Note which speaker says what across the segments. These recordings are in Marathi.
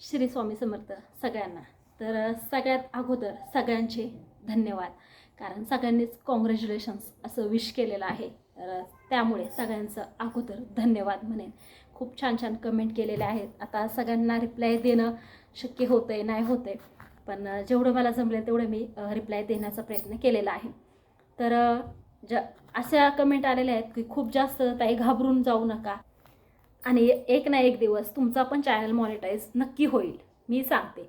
Speaker 1: श्री स्वामी समर्थ सगळ्यांना. तर सगळ्यात अगोदर सगळ्यांचे धन्यवाद. कारण सगळ्यांनीच कॉंग्रॅच्युलेशन्स असं विश केलेलं आहे. तर त्यामुळे सगळ्यांचं अगोदर धन्यवाद म्हणेन. खूप छान छान कमेंट केलेले आहेत. आता सगळ्यांना रिप्लाय देणं शक्य होतं आहे नाही होतं आहे पण जेवढं मला जमलं तेवढं मी रिप्लाय देण्याचा प्रयत्न केलेला आहे. तर ज अशा कमेंट आलेल्या आहेत की खूप जास्त ताई घाबरून जाऊ नका. आणि एक ना एक दिवस तुमचा पण चॅनल मॉनिटाईज नक्की होईल. मी सांगते.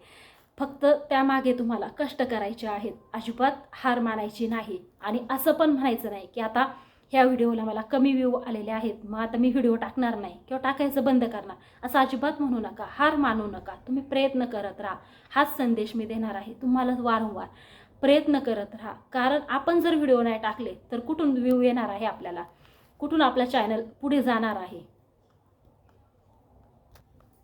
Speaker 1: फक्त त्यामागे तुम्हाला कष्ट करायचे आहेत. अजिबात हार मानायची नाही. आणि असं पण म्हणायचं नाही की आता ह्या व्हिडिओला मला कमी व्ह्यू आलेले आहेत. मग आता मी व्हिडिओ टाकणार नाही किंवा टाकायचं बंद करणार. असं अजिबात म्हणू नका. हार मानू नका. तुम्ही प्रयत्न करत राहा. हाच संदेश मी देणार आहे तुम्हाला वारंवार. प्रयत्न करत राहा. कारण आपण जर व्हिडिओ नाही टाकले तर कुठून व्ह्यू येणार आहे आपल्याला? कुठून आपला चॅनल पुढे जाणार आहे?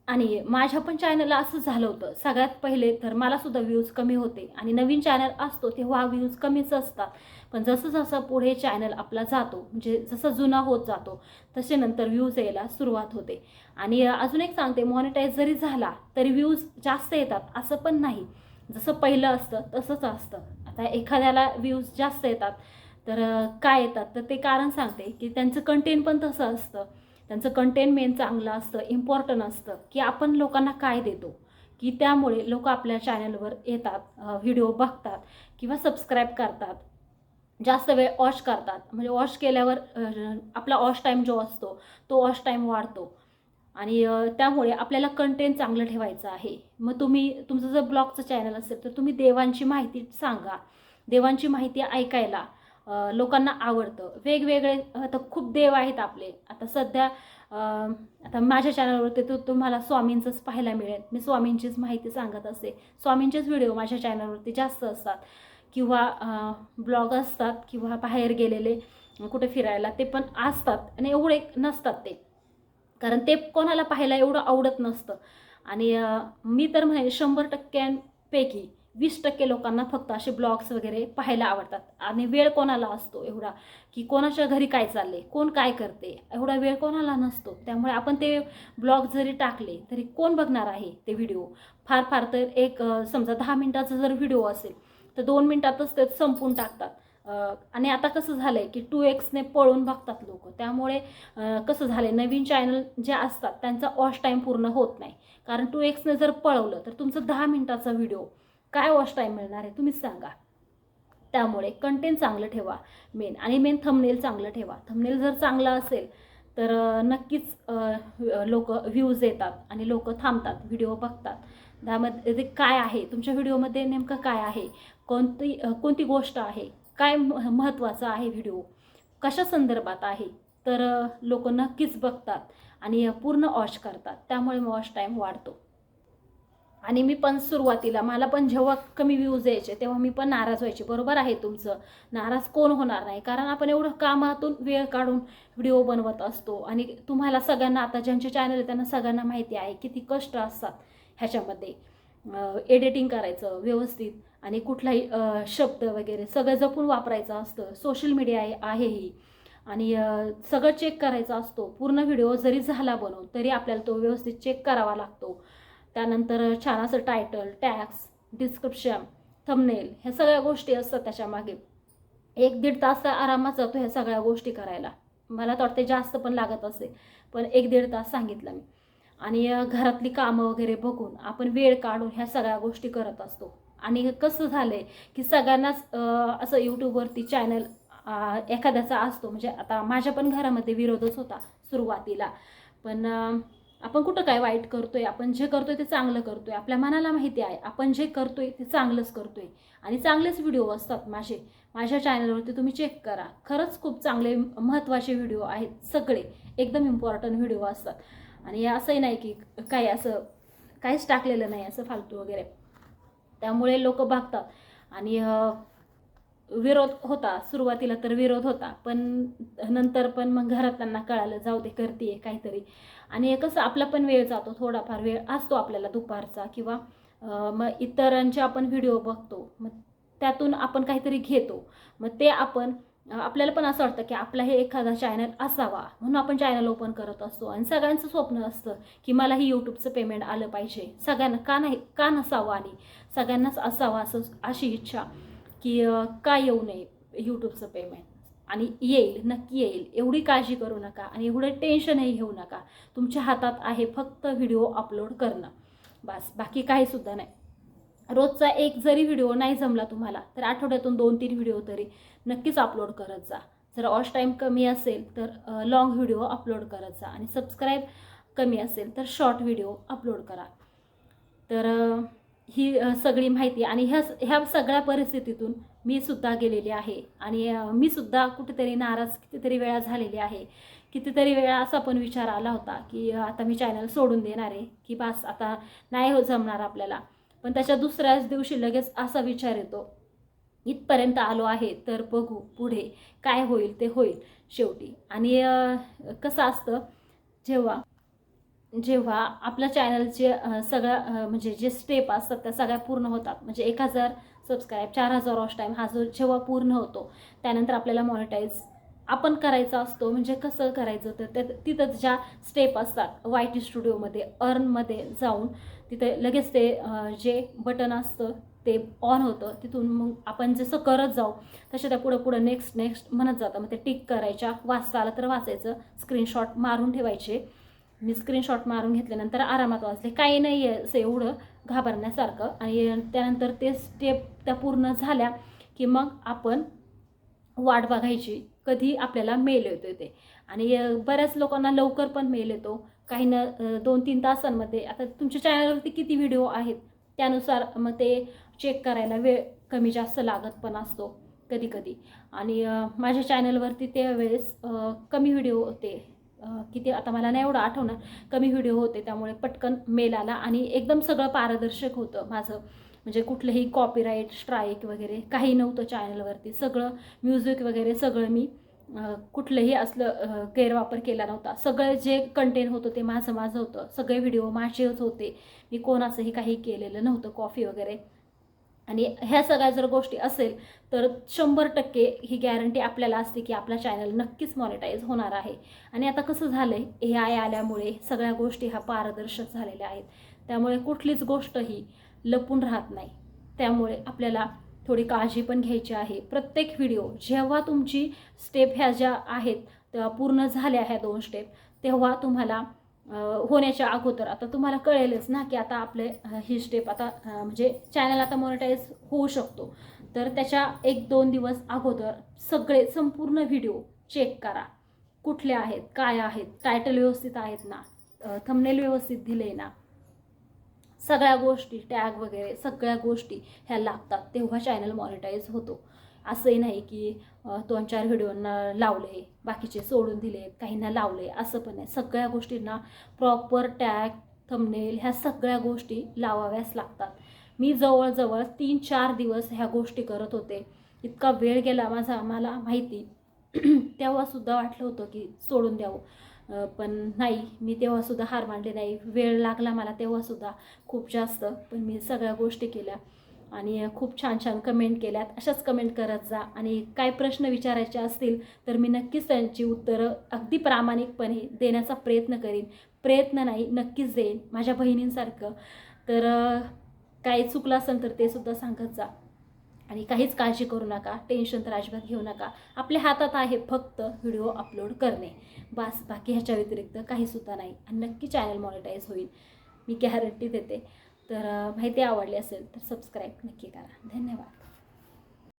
Speaker 1: आणि माझ्या पण चॅनलला असं झालं होतं. सगळ्यात पहिले तर मलासुद्धा व्ह्यूज कमी होते. आणि नवीन चॅनल असतो तेव्हा व्ह्यूज कमीच असतात. पण जसं जसं पुढे चॅनल आपला जातो म्हणजे जसं जुना होत जातो तसे नंतर व्ह्यूज यायला सुरुवात होते. आणि अजून एक सांगते मॉनिटाईज जरी झाला तरी व्ह्यूज जास्त येतात असं पण नाही. जसं पहिलं असतं तसंच असतं. आता एखाद्याला व्ह्यूज जास्त येतात तर काय येतात? तर ते कारण सांगते की त्यांचं कंटेंट पण तसं असतं. त्यांचं कंटेनमेंट मेन चांगलं असतं इम्पॉर्टंट असतं की आपण लोकांना काय देतो की त्यामुळे लोक आपल्या चॅनलवर येतात व्हिडिओ बघतात किंवा सबस्क्राईब करतात. जास्त वेळ वॉश करतात. म्हणजे वॉश केल्यावर आपला वॉश टाईम जो असतो तो वॉश टाईम वाढतो. आणि त्यामुळे आपल्याला कंटेंट चांगलं ठेवायचं आहे. मग तुम्ही तुमचं जर ब्लॉगचं चॅनल असेल तर तुम्ही देवांची माहिती सांगा. देवांची माहिती ऐकायला. लोकांना आवडतं. वेगवेगळे आता खूप देव आहेत आपले. आता सध्या आता माझ्या चॅनलवरती तर तुम्हाला स्वामींचंच पाहायला मिळेल. मी स्वामींचीच माहिती सांगत असते. स्वामींचेच व्हिडिओ माझ्या चॅनलवरती जास्त असतात. किंवा ब्लॉग असतात किंवा बाहेर गेलेले कुठे फिरायला ते पण असतात. आणि एवढे नसतात ते. कारण ते कोणाला पाहायला एवढं आवडत नसतं. आणि मी तर म्हणेन शंभर टक्क्यांपैकी वीस टक्के लोकांना फक्त असे ब्लॉग्स वगैरे पाहायला आवडतात. आणि वेळ कोणाला असतो एवढा? की कोणाच्या घरी काय चालले कोण काय करते? एवढा वेळ कोणाला नसतो. त्यामुळे आपण ते ब्लॉग जरी टाकले तरी कोण बघणार आहे ते व्हिडिओ? फार फार तर एक समजा दहा मिनटाचा जर व्हिडिओ असेल तर दोन मिनटातच ते संपून टाकतात. आणि आता कसं झालं आहे की टू एक्सने पळून बघतात लोक. त्यामुळे कसं झालं आहे नवीन चॅनल जे असतात त्यांचा ऑश टाईम पूर्ण होत नाही. कारण टू एक्सने जर पळवलं तर तुमचं दहा मिनटाचा व्हिडिओ काय वॉश टाईम मिळणार आहे तुम्हीच सांगा. त्यामुळे कंटेंट चांगलं ठेवा मेन आणि मेन थमनेल चांगलं ठेवा. थमनेल जर चांगला असेल तर नक्कीच लोक व्ह्यूज येतात आणि लोक थांबतात व्हिडिओ बघतात. त्यामध्ये ते काय आहे तुमच्या व्हिडिओमध्ये नेमकं काय आहे? कोणती कोणती गोष्ट आहे? काय महत्त्वाचं आहे व्हिडिओ कशा संदर्भात आहे? तर लोक नक्कीच बघतात आणि पूर्ण वॉश करतात. त्यामुळे वॉश टाईम वाढतो. आणि मी पण सुरुवातीला मला पण जेव्हा कमी व्ह्यूज यायचे तेव्हा मी पण नाराज व्हायचे. बरोबर आहे तुमचं. नाराज कोण होणार नाही? कारण आपण एवढं कामातून वेळ काढून व्हिडिओ बनवत असतो. आणि तुम्हाला सगळ्यांना आता ज्यांचे चॅनल आहे त्यांना सगळ्यांना माहिती आहे किती कष्ट असतात ह्याच्यामध्ये. एडिटिंग करायचं व्यवस्थित आणि कुठलाही शब्द वगैरे सगळं जपून वापरायचं असतं. सोशल मीडिया आहे ही आणि सगळं चेक करायचं असतो. पूर्ण व्हिडिओ जरी झाला बनवून तरी आपल्याला तो व्यवस्थित चेक करावा लागतो. त्यानंतर छान असं टायटल टॅक्स डिस्क्रिप्शन थंबनेल ह्या सगळ्या गोष्टी असतात त्याच्यामागे एक दीड तास तर आरामात जातो ह्या सगळ्या गोष्टी करायला. मला तर वाटते जास्त पण लागत असेल पण एक दीड तास सांगितलं मी. आणि घरातली कामं वगैरे बघून आपण वेळ काढून ह्या सगळ्या गोष्टी करत असतो. आणि कसं झालं आहे की सगळ्यांनाच असं यूट्यूबवरती चॅनल एखाद्याचा असतो. म्हणजे आता माझ्या पण घरामध्ये विरोधच होता सुरुवातीला. पण आपण कुठं काय वाईट करतोय आपण जे करतोय ते चांगलं करतोय. आपल्या मनाला माहिती आहे आपण जे करतोय ते चांगलंच करतोय. आणि चांगलेच व्हिडिओ असतात माझे. माझ्या चॅनलवरती तुम्ही चेक करा. खरंच खूप चांगले महत्त्वाचे व्हिडिओ आहेत सगळे. एकदम इम्पॉर्टंट व्हिडिओ असतात. आणि असंही नाही की काही असं काहीच टाकलेलं नाही असं फालतू वगैरे. त्यामुळे लोक बघतात आणि विरोध होता सुरुवातीला तर विरोध होता पण नंतर पण मग घरात त्यांना कळालं जाऊ दे करते काहीतरी. आणि कसं आपला पण वेळ जातो थोडाफार वेळ असतो आपल्याला दुपारचा किंवा मग इतरांचे आपण व्हिडिओ बघतो मग त्यातून आपण काहीतरी घेतो. मग ते आपण आपल्याला पण असं वाटतं की आपला हे एखादा चॅनल असावा म्हणून आपण चॅनल ओपन करत असतो. आणि सगळ्यांचं स्वप्न असतं की मलाही यूट्यूबचं पेमेंट आलं पाहिजे. सगळ्यांना का नाही का नसावं आणि सगळ्यांनाच असावं असं अशी इच्छा. की का येऊ नये यूट्यूबचं पेमेंट आणि येईल नक्की येईल. एवढी काळजी करू नका आणि एवढं टेन्शनही घेऊ नका. तुमच्या हातात आहे फक्त व्हिडिओ अपलोड करणं. बस बाकी काहीसुद्धा नाही. रोजचा एक जरी व्हिडिओ नाही जमला तुम्हाला तर आठवड्यातून दोन तीन व्हिडिओ तरी नक्कीच अपलोड करत जा. जर वॉच टाईम कमी असेल तर लॉंग व्हिडिओ अपलोड करत जा. आणि सबस्क्राईब कमी असेल तर शॉर्ट व्हिडिओ अपलोड करा. तर ही सगळी माहिती आणि ह्या ह्या सगळ्या परिस्थितीतून मी सुद्धा गेलेली आहे. आणि मी सुद्धा कुठेतरी नाराज कितीतरी वेळा झालेली आहे. कितीतरी वेळा असा पण विचार आला होता की आता मी चॅनल सोडून देणार आहे की बस आता नाही हो जमणार आपल्याला. पण त्याच्या दुसऱ्याच दिवशी लगेच असा विचार येतो इथपर्यंत आलो आहे तर बघू पुढे काय होईल ते होईल. शेवटी. आणि कसं असतं जेव्हा जेव्हा आपल्या चॅनलचे सगळ्या म्हणजे जे स्टेप असतात त्या सगळ्या पूर्ण होतात. म्हणजे एक हजार सबस्क्राईब चार हजार वॉच टाईम हा जो जेव्हा पूर्ण होतो त्यानंतर आपल्याला मॉनिटाईज आपण करायचा असतो. म्हणजे कसं करायचं? तर त्या तिथं ज्या स्टेप असतात वाय टी स्टुडिओमध्ये अर्नमध्ये जाऊन तिथे लगेच ते जे बटन असतं ते ऑन होतं. तिथून मग आपण जसं करत जाऊ तसे त्या पुढं पुढं नेक्स्ट नेक्स्ट म्हणत जातं. मग ते टिक करायच्या. वाचता आलं तर वाचायचं. स्क्रीनशॉट मारून ठेवायचे. मी स्क्रीनशॉट मारून घेतल्यानंतर आरामात वाचले. काही नाही आहे असं एवढं घाबरण्यासारखं. आणि त्यानंतर ते स्टेप त्या पूर्ण झाल्या की मग आपण वाट बघायची. कधी आपल्याला मेल येतो ते. आणि बऱ्याच लोकांना लवकर पण मेल येतो. काही न दोन तीन तासांमध्ये. आता तुमच्या चॅनलवरती किती व्हिडिओ आहेत? त्यानुसार मग ते चेक करायला वेळ कमी जास्त लागत पण असतो कधी कधी आणि माझ्या चॅनलवरती त्यावेळेस कमी व्हिडिओ होते. किती आता मला नाही एवढं आठवणार. कमी व्हिडिओ होते त्यामुळे पटकन मेल आला आणि एकदम सगळं पारदर्शक होतं माझं. म्हणजे कुठलंही कॉपीराईट स्ट्राईक वगैरे काही नव्हतं चॅनलवरती सगळं म्युझिक वगैरे सगळं मी कुठलंही असलं गैरवापर केला नव्हता. सगळं जे कंटेंट होतं ते माझं माझं होतं. सगळे व्हिडिओ माझेच होते. मी कोणाचंही काही केलेलं नव्हतं कॉफी वगैरे. आणि ह्या सगळ्या जर गोष्टी असेल तर शंभर टक्के ही गॅरंटी आपल्याला असते की आपला चॅनल नक्कीच मॉनिटाईज होणार आहे. आणि आता कसं झालं आहे ए आय आल्यामुळे सगळ्या गोष्टी ह्या पारदर्शक झालेल्या आहेत. त्यामुळे कुठलीच गोष्ट ही लपून राहत नाही. त्यामुळे आपल्याला थोडी काळजी पण घ्यायची आहे. प्रत्येक व्हिडिओ जेव्हा तुमची स्टेप ह्या ज्या आहेत तेव्हा पूर्ण झाल्या ह्या दोन स्टेप तेव्हा तुम्हाला होण्याच्या अगोदर. आता तुम्हाला कळेलच ना की आता आपले ही स्टेप आता म्हणजे चॅनल आता मॉनिटाईज होऊ शकतो. तर त्याच्या एक दोन दिवस अगोदर सगळे संपूर्ण व्हिडिओ चेक करा. कुठले आहेत काय आहेत टायटल व्यवस्थित आहेत ना थंबनेल व्यवस्थित दिले ना. सगळ्या गोष्टी टॅग वगैरे सगळ्या गोष्टी ह्या लागतात तेव्हा चॅनल मॉनिटाईज होतो. असंही नाही की दोन चार व्हिडिओंना लावले बाकीचे सोडून दिले काहींना लावले असं पण नाही. सगळ्या गोष्टींना प्रॉपर टॅग थंबनेल ह्या सगळ्या गोष्टी लावाव्याच लागतात. मी जवळजवळ तीन चार दिवस ह्या गोष्टी करत होते. इतका वेळ गेला माझा मला माहिती. तेव्हासुद्धा वाटलं होतं की सोडून द्यावं. पण नाही मी तेव्हासुद्धा हार मानले नाही. वेळ लागला मला तेव्हासुद्धा खूप जास्त पण मी सगळ्या गोष्टी केल्या. आणि खूप छान छान कमेंट केल्यात. अशाच कमेंट करत जा. आणि काय प्रश्न विचारायचे असतील तर मी नक्कीच त्यांची उत्तरं अगदी प्रामाणिकपणे देण्याचा प्रयत्न करीन. प्रयत्न नाही नक्कीच देईन. माझ्या बहिणींसारखं. तर काही चुकलं असेल तर ते सुद्धा सांगत जा. आणि काहीच काळजी करू नका. टेन्शन तर अजिबात घेऊ नका. आपल्या हातात आहे फक्त व्हिडिओ अपलोड करणे. बस बाकी ह्याच्या व्यतिरिक्त काहीसुद्धा नाही. आणि नक्की चॅनल मॉनिटाईज होईल. मी गॅरंटी देते. तर माहिती आवडली असेल तर सबस्क्राईब नक्की करा. धन्यवाद.